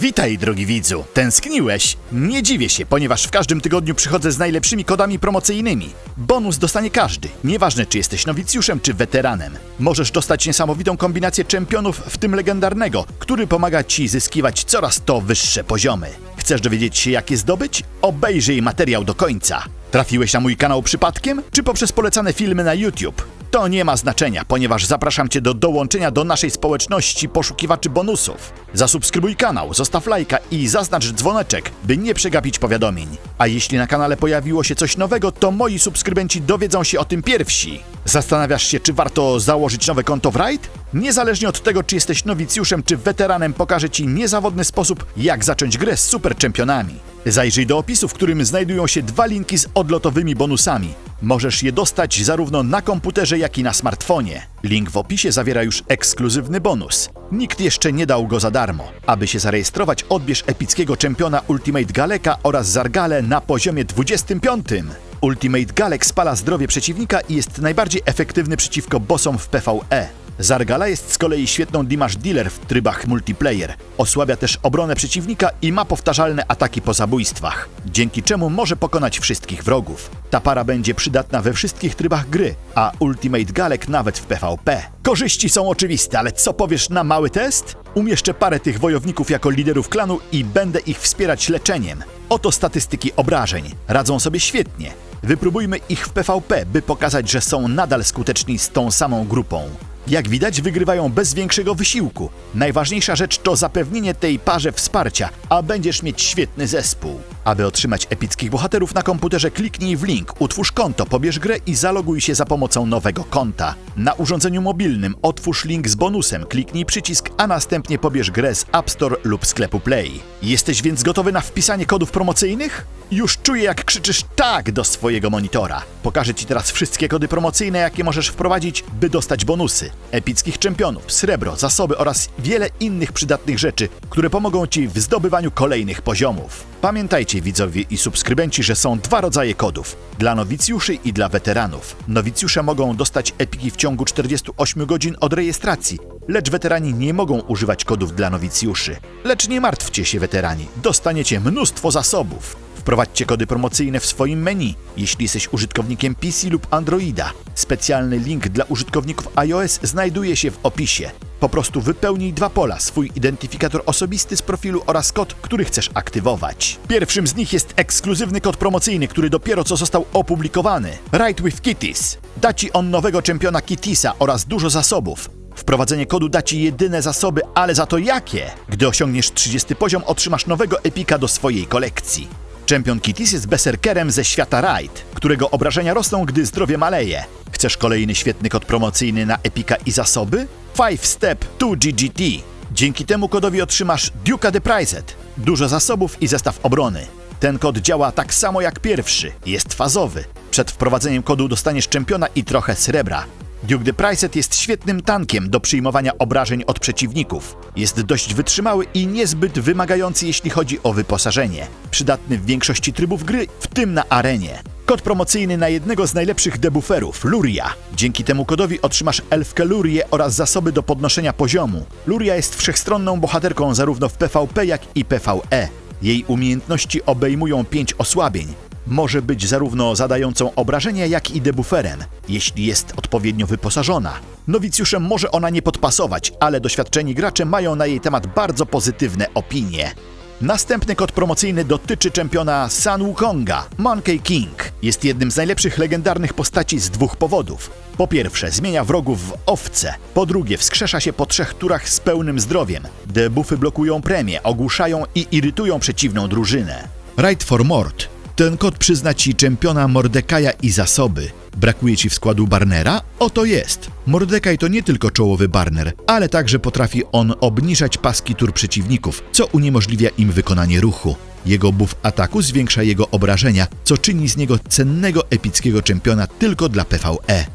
Witaj, drogi widzu. Tęskniłeś? Nie dziwię się, ponieważ w każdym tygodniu przychodzę z najlepszymi kodami promocyjnymi. Bonus dostanie każdy, nieważne czy jesteś nowicjuszem czy weteranem. Możesz dostać niesamowitą kombinację czempionów, w tym legendarnego, który pomaga ci zyskiwać coraz to wyższe poziomy. Chcesz dowiedzieć się, jak je zdobyć? Obejrzyj materiał do końca. Trafiłeś na mój kanał przypadkiem, czy poprzez polecane filmy na YouTube? To nie ma znaczenia, ponieważ zapraszam Cię do dołączenia do naszej społeczności poszukiwaczy bonusów. Zasubskrybuj kanał, zostaw lajka i zaznacz dzwoneczek, by nie przegapić powiadomień. A jeśli na kanale pojawiło się coś nowego, to moi subskrybenci dowiedzą się o tym pierwsi. Zastanawiasz się, czy warto założyć nowe konto w Raid? Niezależnie od tego, czy jesteś nowicjuszem czy weteranem, pokażę Ci niezawodny sposób, jak zacząć grę z super czempionami. Zajrzyj do opisu, w którym znajdują się dwa linki z odlotowymi bonusami. Możesz je dostać zarówno na komputerze, jak i na smartfonie. Link w opisie zawiera już ekskluzywny bonus. Nikt jeszcze nie dał go za darmo. Aby się zarejestrować, odbierz epickiego czempiona Ultimate Galeka oraz Zargale na poziomie 25. Ultimate Galek spala zdrowie przeciwnika i jest najbardziej efektywny przeciwko bossom w PvE. Zargala jest z kolei świetną Dimash Dealer w trybach multiplayer. Osłabia też obronę przeciwnika i ma powtarzalne ataki po zabójstwach, dzięki czemu może pokonać wszystkich wrogów. Ta para będzie przydatna we wszystkich trybach gry, a Ultimate Galek nawet w PvP. Korzyści są oczywiste, ale co powiesz na mały test? Umieszczę parę tych wojowników jako liderów klanu i będę ich wspierać leczeniem. Oto statystyki obrażeń. Radzą sobie świetnie. Wypróbujmy ich w PvP, by pokazać, że są nadal skuteczni z tą samą grupą. Jak widać, wygrywają bez większego wysiłku. Najważniejsza rzecz to zapewnienie tej parze wsparcia, a będziesz mieć świetny zespół. Aby otrzymać epickich bohaterów na komputerze, kliknij w link, utwórz konto, pobierz grę i zaloguj się za pomocą nowego konta. Na urządzeniu mobilnym otwórz link z bonusem, kliknij przycisk, a następnie pobierz grę z App Store lub sklepu Play. Jesteś więc gotowy na wpisanie kodów promocyjnych? Już czuję, jak krzyczysz tak do swojego monitora. Pokażę Ci teraz wszystkie kody promocyjne, jakie możesz wprowadzić, by dostać bonusy. Epickich czempionów, srebro, zasoby oraz wiele innych przydatnych rzeczy, które pomogą Ci w zdobywaniu kolejnych poziomów. Pamiętajcie widzowie i subskrybenci, że są dwa rodzaje kodów. Dla nowicjuszy i dla weteranów. Nowicjusze mogą dostać epiki w ciągu 48 godzin od rejestracji, lecz weterani nie mogą używać kodów dla nowicjuszy. Lecz nie martwcie się weterani, dostaniecie mnóstwo zasobów. Wprowadźcie kody promocyjne w swoim menu, jeśli jesteś użytkownikiem PC lub Androida. Specjalny link dla użytkowników iOS znajduje się w opisie. Po prostu wypełnij dwa pola, swój identyfikator osobisty z profilu oraz kod, który chcesz aktywować. Pierwszym z nich jest ekskluzywny kod promocyjny, który dopiero co został opublikowany. Ride with Kitties. Da Ci on nowego czempiona Kittisa oraz dużo zasobów. Wprowadzenie kodu da Ci jedyne zasoby, ale za to jakie? Gdy osiągniesz 30 poziom, otrzymasz nowego epika do swojej kolekcji. Czempion Kittis jest berserkerem ze świata Raid, którego obrażenia rosną, gdy zdrowie maleje. Chcesz kolejny świetny kod promocyjny na epika i zasoby? 5 Step 2 GGT. Dzięki temu kodowi otrzymasz Duke'a the Prized, dużo zasobów i zestaw obrony. Ten kod działa tak samo jak pierwszy, jest fazowy. Przed wprowadzeniem kodu dostaniesz czempiona i trochę srebra. Duke the Prized jest świetnym tankiem do przyjmowania obrażeń od przeciwników. Jest dość wytrzymały i niezbyt wymagający jeśli chodzi o wyposażenie. Przydatny w większości trybów gry, w tym na arenie. Kod promocyjny na jednego z najlepszych debufferów, Luria. Dzięki temu kodowi otrzymasz elfkę Lurię oraz zasoby do podnoszenia poziomu. Luria jest wszechstronną bohaterką zarówno w PvP jak i PvE. Jej umiejętności obejmują pięć osłabień. Może być zarówno zadającą obrażenia, jak i debufferem, jeśli jest odpowiednio wyposażona. Nowicjuszem może ona nie podpasować, ale doświadczeni gracze mają na jej temat bardzo pozytywne opinie. Następny kod promocyjny dotyczy czempiona Sun Wukonga. Monkey King jest jednym z najlepszych legendarnych postaci z dwóch powodów. Po pierwsze, zmienia wrogów w owce. Po drugie, wskrzesza się po trzech turach z pełnym zdrowiem. Debuffy blokują premię, ogłuszają i irytują przeciwną drużynę. Right for Mord. Ten kod przyzna ci czempiona Mordekaja i zasoby. Brakuje ci w składu Barnera? Oto jest. Mordekaj to nie tylko czołowy Barner, ale także potrafi on obniżać paski tur przeciwników, co uniemożliwia im wykonanie ruchu. Jego buff ataku zwiększa jego obrażenia, co czyni z niego cennego epickiego czempiona tylko dla PvE.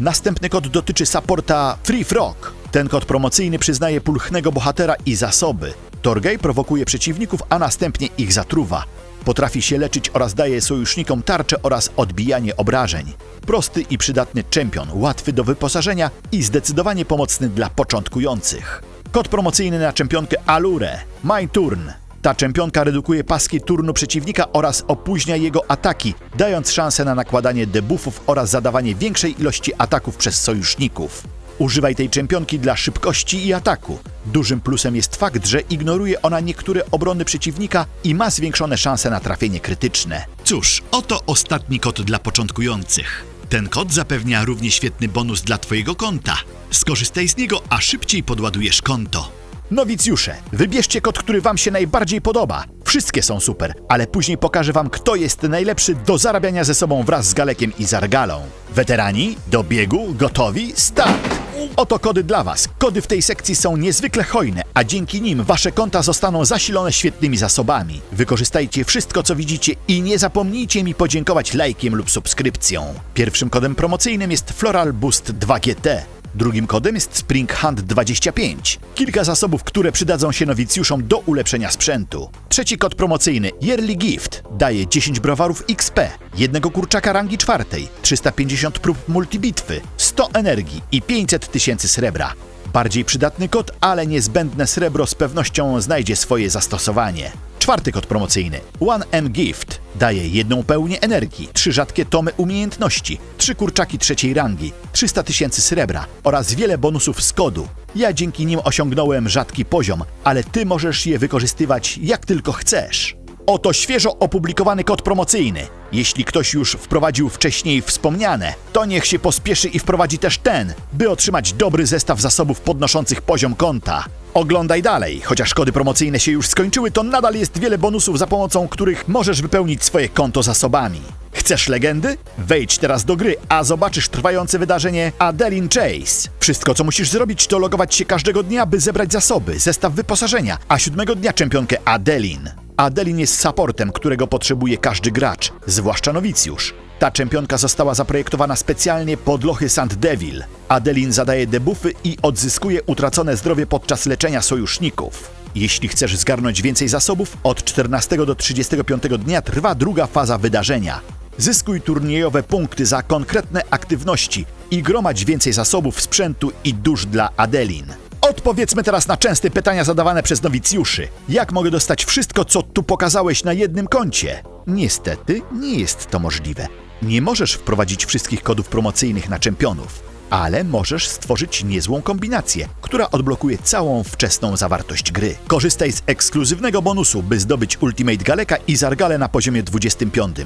Następny kod dotyczy supporta Free Frog. Ten kod promocyjny przyznaje pulchnego bohatera i zasoby. Torgej prowokuje przeciwników, a następnie ich zatruwa. Potrafi się leczyć oraz daje sojusznikom tarczę oraz odbijanie obrażeń. Prosty i przydatny czempion, łatwy do wyposażenia i zdecydowanie pomocny dla początkujących. Kod promocyjny na czempionkę Alure. My Turn. Ta czempionka redukuje paski turnu przeciwnika oraz opóźnia jego ataki, dając szansę na nakładanie debuffów oraz zadawanie większej ilości ataków przez sojuszników. Używaj tej czempionki dla szybkości i ataku. Dużym plusem jest fakt, że ignoruje ona niektóre obrony przeciwnika i ma zwiększone szanse na trafienie krytyczne. Cóż, oto ostatni kod dla początkujących. Ten kod zapewnia równie świetny bonus dla Twojego konta. Skorzystaj z niego, a szybciej podładujesz konto. Nowicjusze, wybierzcie kod, który Wam się najbardziej podoba. Wszystkie są super, ale później pokażę Wam, kto jest najlepszy do zarabiania ze sobą wraz z Galekiem i Zargalą. Weterani, do biegu, gotowi, start! Oto kody dla Was. Kody w tej sekcji są niezwykle hojne, a dzięki nim Wasze konta zostaną zasilone świetnymi zasobami. Wykorzystajcie wszystko, co widzicie i nie zapomnijcie mi podziękować lajkiem lub subskrypcją. Pierwszym kodem promocyjnym jest Floral Boost 2GT. Drugim kodem jest Spring Hunt 25. Kilka zasobów, które przydadzą się nowicjuszom do ulepszenia sprzętu. Trzeci kod promocyjny Yearly Gift daje 10 browarów XP, jednego kurczaka rangi czwartej, 350 prób multibitwy, 100 energii i 500 tysięcy srebra. Bardziej przydatny kod, ale niezbędne srebro z pewnością znajdzie swoje zastosowanie. Czwarty kod promocyjny 1M Gift daje jedną pełnię energii, trzy rzadkie tomy umiejętności, trzy kurczaki trzeciej rangi, 300 tysięcy srebra oraz wiele bonusów z kodu. Ja dzięki nim osiągnąłem rzadki poziom, ale ty możesz je wykorzystywać jak tylko chcesz. Oto świeżo opublikowany kod promocyjny. Jeśli ktoś już wprowadził wcześniej wspomniane, to niech się pospieszy i wprowadzi też ten, by otrzymać dobry zestaw zasobów podnoszących poziom konta. Oglądaj dalej, chociaż kody promocyjne się już skończyły, to nadal jest wiele bonusów, za pomocą których możesz wypełnić swoje konto zasobami. Chcesz legendy? Wejdź teraz do gry, a zobaczysz trwające wydarzenie Adeline Chase. Wszystko, co musisz zrobić, to logować się każdego dnia, by zebrać zasoby, zestaw wyposażenia, a siódmego dnia czempionkę Adeline. Adeline jest supportem, którego potrzebuje każdy gracz, zwłaszcza nowicjusz. Ta czempionka została zaprojektowana specjalnie pod lochy St. Devil. Adeline zadaje debuffy i odzyskuje utracone zdrowie podczas leczenia sojuszników. Jeśli chcesz zgarnąć więcej zasobów, od 14 do 35 dnia trwa druga faza wydarzenia. Zyskuj turniejowe punkty za konkretne aktywności i gromadź więcej zasobów, sprzętu i dusz dla Adelin. Odpowiedzmy teraz na częste pytania zadawane przez nowicjuszy. Jak mogę dostać wszystko, co tu pokazałeś na jednym koncie? Niestety, nie jest to możliwe. Nie możesz wprowadzić wszystkich kodów promocyjnych na czempionów, ale możesz stworzyć niezłą kombinację, która odblokuje całą wczesną zawartość gry. Korzystaj z ekskluzywnego bonusu, by zdobyć Ultimate Galeka i Zargale na poziomie 25.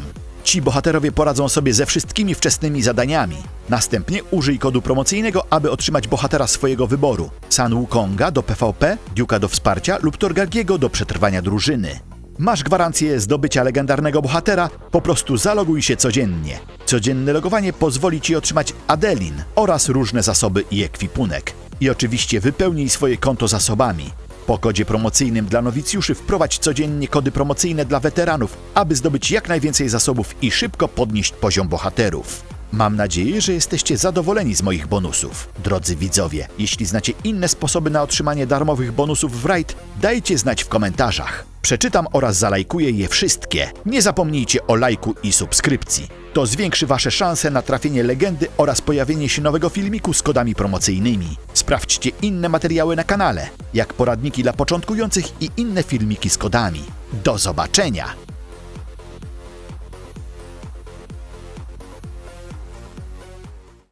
Ci bohaterowie poradzą sobie ze wszystkimi wczesnymi zadaniami. Następnie użyj kodu promocyjnego, aby otrzymać bohatera swojego wyboru. San Wukonga do PvP, Duke'a do wsparcia lub Torgagiego do przetrwania drużyny. Masz gwarancję zdobycia legendarnego bohatera, po prostu zaloguj się codziennie. Codzienne logowanie pozwoli Ci otrzymać Adelin oraz różne zasoby i ekwipunek. I oczywiście wypełnij swoje konto zasobami. Po kodzie promocyjnym dla nowicjuszy wprowadź codziennie kody promocyjne dla weteranów, aby zdobyć jak najwięcej zasobów i szybko podnieść poziom bohaterów. Mam nadzieję, że jesteście zadowoleni z moich bonusów. Drodzy widzowie, jeśli znacie inne sposoby na otrzymanie darmowych bonusów w Raid, dajcie znać w komentarzach. Przeczytam oraz zalajkuję je wszystkie. Nie zapomnijcie o lajku i subskrypcji. To zwiększy Wasze szanse na trafienie legendy oraz pojawienie się nowego filmiku z kodami promocyjnymi. Sprawdźcie inne materiały na kanale, jak poradniki dla początkujących i inne filmiki z kodami. Do zobaczenia!